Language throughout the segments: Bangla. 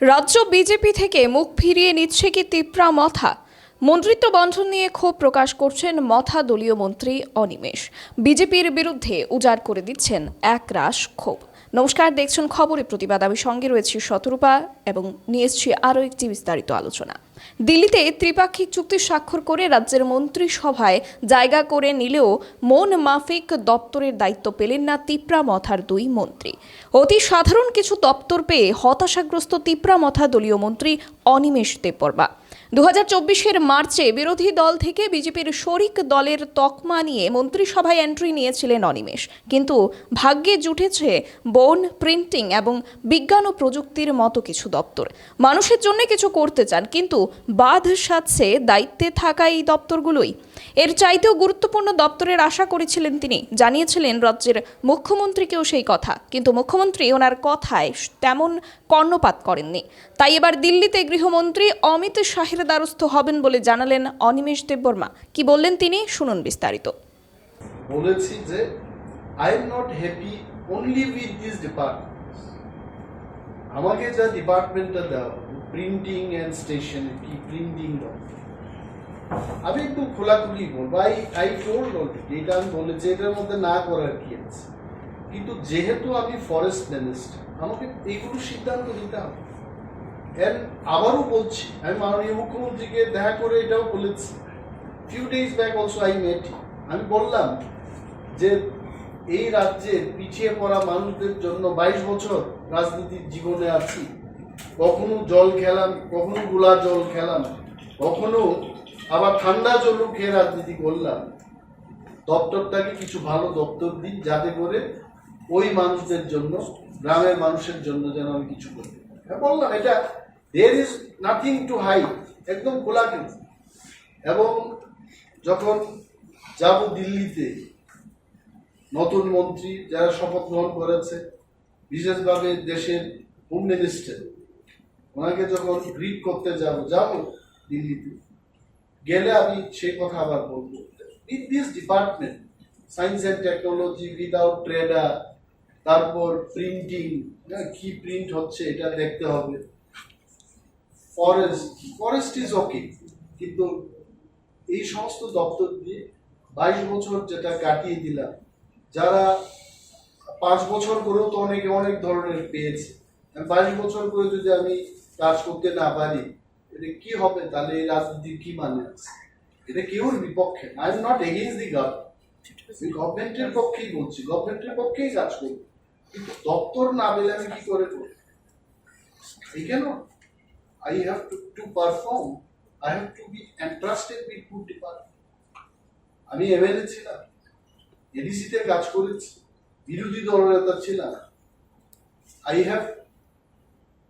রাজ্য বিজেপি থেকে মুখ ফিরিয়ে নিচ্ছে কি তিপ্রা মথা? মন্ত্রিত্ব বন্ধন নিয়ে ক্ষোভ প্রকাশ করছেন মথা দলীয় মন্ত্রী অনিমেষ। বিজেপির বিরুদ্ধে উজাড় করে দিচ্ছেন এক রাশ ক্ষোভ। নমস্কার, দেখছেন খবরে প্রতিবাদ। আমি সঙ্গে রয়েছি শতরূপা এবং নিয়ে এসছি আরও একটি বিস্তারিত আলোচনা। দিল্লিতে ত্রিপাক্ষিক চুক্তি স্বাক্ষর করে রাজ্যের মন্ত্রিসভায় জায়গা করে নিলেও মন মাফিক দপ্তরের দায়িত্ব পেলেন না তিপ্রা মথার দুই মন্ত্রী। অতি সাধারণ কিছু দপ্তর পেয়ে হতাশাগ্রস্ত তিপ্রা মথা দলীয় মন্ত্রী অনিমেষ দেববর্মা। দু হাজার মার্চে বিরোধী দল থেকে বিজেপির শরিক দলের তকমা নিয়ে মন্ত্রিসভায় এন্ট্রি নিয়েছিলেন অনিমেষ। কিন্তু ভাগ্যে জুটেছে বন প্রিন্টিং এবং বিজ্ঞান ও প্রযুক্তির মতো কিছু দপ্তর। মানুষের জন্য কিছু করতে চান, কিন্তু বাধ সাধছে দায়িত্বে থাকা এই দপ্তরগুলোই। এর চাইতেও গুরুত্বপূর্ণ দপ্তরের আশা করেছিলেন তিনি। জানিয়েছিলেন রাজ্যের মুখ্যমন্ত্রীকেও সেই কথা। কিন্তু মুখ্যমন্ত্রী ওনার কথায় তেমন কর্ণপাত করেননি। তাই এবার দিল্লিতে গৃহমন্ত্রী অমিত শাহের দ্বারস্থ হবেন বলে জানালেন অনিমেষ দেববর্মা। কি বললেন তিনি শুনুন বিস্তারিত। বলেছি যে I am not happy only with this department আমাকে যা ডিপার্টমেন্টটা দেওয়া প্রিন্টিং অ্যান্ড স্টেশনারি প্রিন্টিং আমি একটু খোলাখুলি বলব। আই আই টোল্ড অলরেডি এটা আমি বলেছি, এটার মধ্যে না করার কি আছে? কিন্তু যেহেতু আমি ফরেস্ট মিনিস্টার আমাকে এইগুলো সিদ্ধান্ত নিতে হবে। এর আবারও বলছি, আমি মাননীয় মুখ্যমন্ত্রীকে দেখা করে এটাও বলেছি। Few days back also I met আমি বললাম যে, এই রাজ্যের পিছিয়ে পড়া মানুষদের জন্য বাইশ বছর রাজনীতির জীবনে আছি। কখনো জল খেলাম, কখনো গোলা জল খেলাম, কখনো আবার ঠান্ডা জলও খেয়ে রাজনীতি করলাম। দপ্তরটাকে কিছু ভালো দপ্তর দিন যাতে করে ওই মানুষদের জন্য, গ্রামের মানুষের জন্য যেন আমি কিছু করি। হ্যাঁ বললাম, এটা there is nothing to hide একদম খোলা কিন্তু এবং যখন যাব দিল্লিতে, নতুন মন্ত্রী যারা শপথ গ্রহণ করেছে, বিশেষভাবে দেশের হোম মিনিস্টার, ওনাকে যখন গ্রিট করতে যাব যাব দিল্লিতে গেলে আমি সেই কথা আবার বলব। With this department science and technology without trader তারপর প্রিন্টিং কি প্রিন্ট হচ্ছে এটা দেখতে হবে। ফরেস্ট ফরেস্ট ইজ ওকে কিন্তু এই সমস্ত দপ্তর দিয়ে বাইশ বছর যেটা কাটিয়ে দিলাম, যারা পাঁচ বছর করেও তো অনেকে অনেক ধরনের পেয়েছে। বাইশ বছর করে যদি আমি কাজ করতে না পারি এটা কি হবে? তাহলে এই রাজনীতির কি মানে আছে? এটা কেউর বিপক্ষে। I am not against the government গভর্নমেন্টের পক্ষেই বলছি। গভর্নমেন্টের পক্ষেই কাজ করব। কিন্তু দপ্তর না পেলে আমি কি করে করব? এই কেন? I have to, to perform. I have to be entrusted with good department. আমি এমএলএ ছিলাম এডিসিতে কাজ করেছি বিরোধী দলনেতা ছিলাম। আই হ্যাভ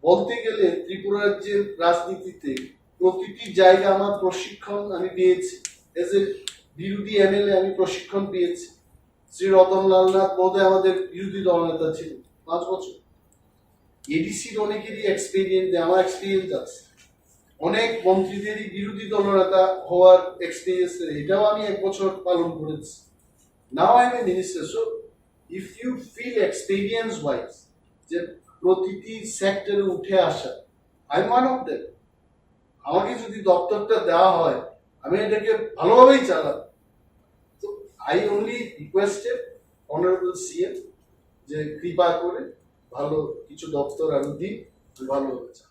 বলতে গেলে ত্রিপুরা রাজ্যের রাজনীতিতে প্রতিটি জায়গা আমার প্রশিক্ষণ আমি পেয়েছি এজ এ বিরোধী এমএলএ আমি প্রশিক্ষণ পেয়েছি শ্রী রতন লালনাথ মহোদয় আমাদের বিরোধী দলনেতা ছিলেন পাঁচ বছর। এডিসির অনেকেরই এক্সপিরিয়েন্স আমার এক্সপিরিয়েন্স আছে। অনেক মন্ত্রীদেরই বিরোধী দলনেতা হওয়ার এক্সপিরিয়েন্স এটাও আমি এক বছর পালন করেছি। Now I am a minister so if you feel experience wise যে প্রতিটি সেক্টরে উঠে আসা। আই ওয়ান অফ দেম আমাকে যদি দপ্তরটা দেওয়া হয়, আমি এটাকে ভালোভাবেই চালাব। তো I only requested honourable CM যে কৃপা করে ভালো কিছু দপ্তর আমি দিই ভালো হয়েছে